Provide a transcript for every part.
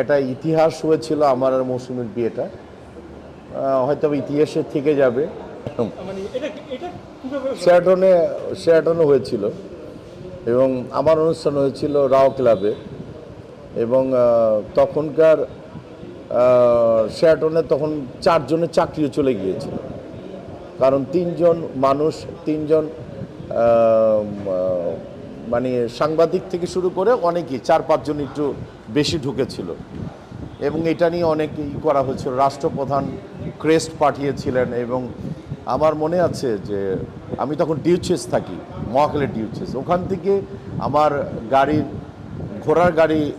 এটা ইতিহাস হয়েছিল আমার আর মৌসুমীর বিয়েটা। হয়তো ইতিহাসে থেকে যাবে। শেয়াটনে শেয়াটনে হয়েছিল এবং আমার অনুষ্ঠান হয়েছিল রাও ক্লাবে এবং তখনকার শেয়াটনে তখন চারজনের চাকরিও চলে গিয়েছিল। কারণ তিনজন মানুষ তিনজন মানে সাংবাদিক থেকে শুরু করে অনেকেই, চার পাঁচজন একটু বেশি ঢুকেছিল। এবং এটা নিয়ে অনেক ই করা হয়েছিল। রাষ্ট্রপ্রধান ক্রেস্ট পাঠিয়েছিলেন এবং আমার মনে আছে যে আমি তখন ডিউচেস থাকি, মহাকালের ডিউচেস। ওখান থেকে আমার গাড়ির ঘোড়ার গাড়ি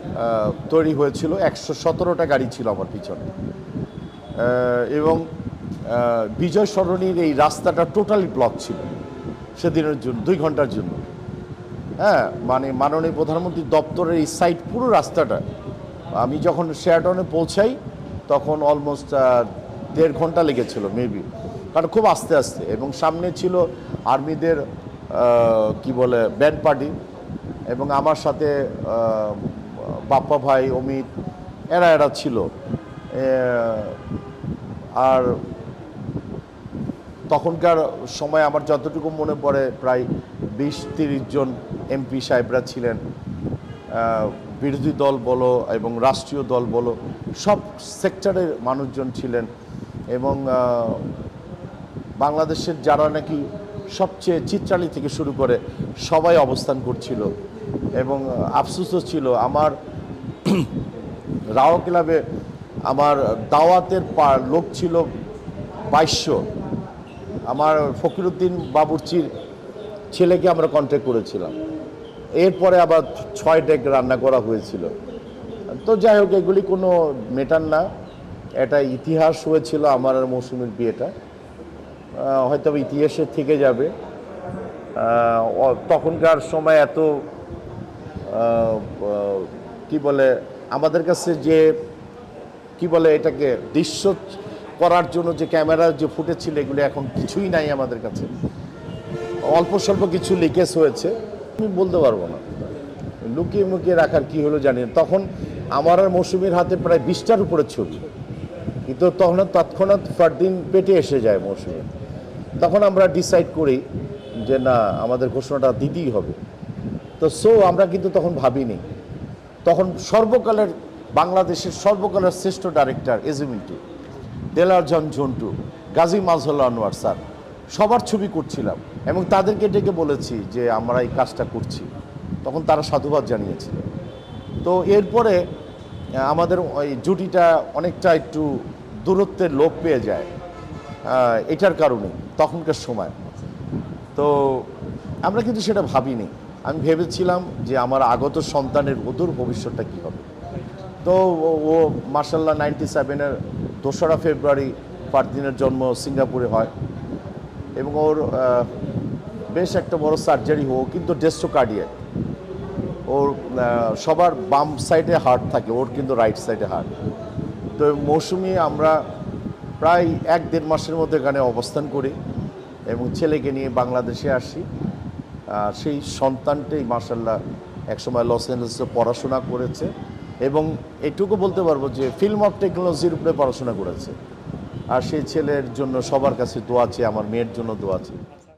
তৈরি হয়েছিল। একশো সতেরোটা গাড়ি ছিল আমার পিছনে। এবং বিজয় সরণির এই রাস্তাটা টোটালি ব্লক ছিল। সেদিনের জন্য, দুই ঘণ্টার জন্য। হ্যাঁ মানে মাননীয় প্রধানমন্ত্রীর দপ্তরের এই সাইড পুরো রাস্তাটা। আমি যখন শেয়াটনে পৌঁছাই, তখন অলমোস্ট দেড় ঘণ্টা লেগেছিল মেবি কারণ খুব আস্তে আস্তে। এবং সামনে ছিল আর্মিদের কি বলে ব্যান্ড পার্টি এবং আমার সাথে বাপ্পা ভাই, অমিত, এরা এরা ছিল। আর তখনকার সময় আমার যতটুকু মনে পড়ে, প্রায় বিশ তিরিশ জন এমপি সাহেবরা ছিলেন। বিরোধী দল বলো এবং রাষ্ট্রীয় দল বলো, সব সেক্টরের মানুষজন ছিলেন এবং বাংলাদেশের যারা নাকি সবচেয়ে চিত্রালী থেকে শুরু করে সবাই অবস্থান করছিল এবং আফসোসও ছিল। আমার রাও ক্লাবে আমার দাওয়াতের লোক ছিল বাইশশো। আমার ফকিরুদ্দিন বাবুর্চির ছেলেকে আমরা কন্ট্যাক্ট করেছিলাম। এরপরে আবার ছয় ডেক রান্না করা হয়েছিল। তো যাই হোক, এগুলি কোনো মেটার না। এটা ইতিহাস হয়েছিল আমার আর মৌসুমীর বিয়েটা। হয়তো ইতিহাসে থেকে যাবে। তখনকার সময় এত কি বলে, আমাদের কাছে যে, কি বলে এটাকে, দৃশ্য করার জন্য যে ক্যামেরার যে ফুটেজ ছিল, এগুলো এখন কিছুই নাই আমাদের কাছে। অল্প স্বল্প কিছু লিকেজ হয়েছে। আমি বলতে পারব না। লুকিয়ে মুকিয়ে রাখার কি হলো জানি। তখন আমার আর মৌসুমীর হাতে প্রায় বিশটার উপরে ছবি। কিন্তু তখন তৎক্ষণাৎ ফারদিন পেটে এসে যায় মৌসুমী। তখন আমরা ডিসাইড করি যে না, আমাদের ঘোষণাটা দিতেই হবে। তো সো আমরা কিন্তু তখন ভাবিনি। তখন সর্বকালের বাংলাদেশের সর্বকালের শ্রেষ্ঠ ডাইরেক্টর এজিমিন্টু দেলারজন ঝন্টু, গাজী মাজহুল আনোয়ার স্যার, সবার ছবি করছিলাম এবং তাদেরকে ডেকে বলেছি যে আমরা এই কাজটা করছি। তখন তারা সাধুবাদ জানিয়েছিল তো এরপরে আমাদের ওই জুটিটা অনেকটা একটু দূরত্বের লোপ পেয়ে যায় এটার কারণে তখনকার সময়। তো আমরা কিন্তু সেটা ভাবিনি। আমি ভেবেছিলাম যে আমার আগত সন্তানের অদূর ভবিষ্যৎটা কী হবে। তো ও মার্শাল্লাহ নাইনটি সেভেনের দোসরা ফেব্রুয়ারি ফারদিনের জন্ম সিঙ্গাপুরে হয়। এবং ওর বেশ একটা বড় সার্জারি হোক, কিন্তু ডেস্টোকার্ডিয়াক ওর সবার বাম সাইডে হার্ট থাকে, ওর কিন্তু রাইট সাইডে হার্ট তো মৌসুমি আমরা প্রায় এক দেড় মাসের মধ্যে এখানে অবস্থান করি এবং ছেলেকে নিয়ে বাংলাদেশে আসি। সেই সন্তানটাই মার্শাল্লাহ একসময় লস অ্যাঞ্জেলেসে পড়াশোনা করেছে। এবং এটুকু বলতে পারব যে ফিল্ম অফ টেকনোলজির উপরে পড়াশোনা করেছে। আর সেই ছেলের জন্য সবার কাছে দোয়া আছে আমার মেয়ের জন্য দোয়া আছে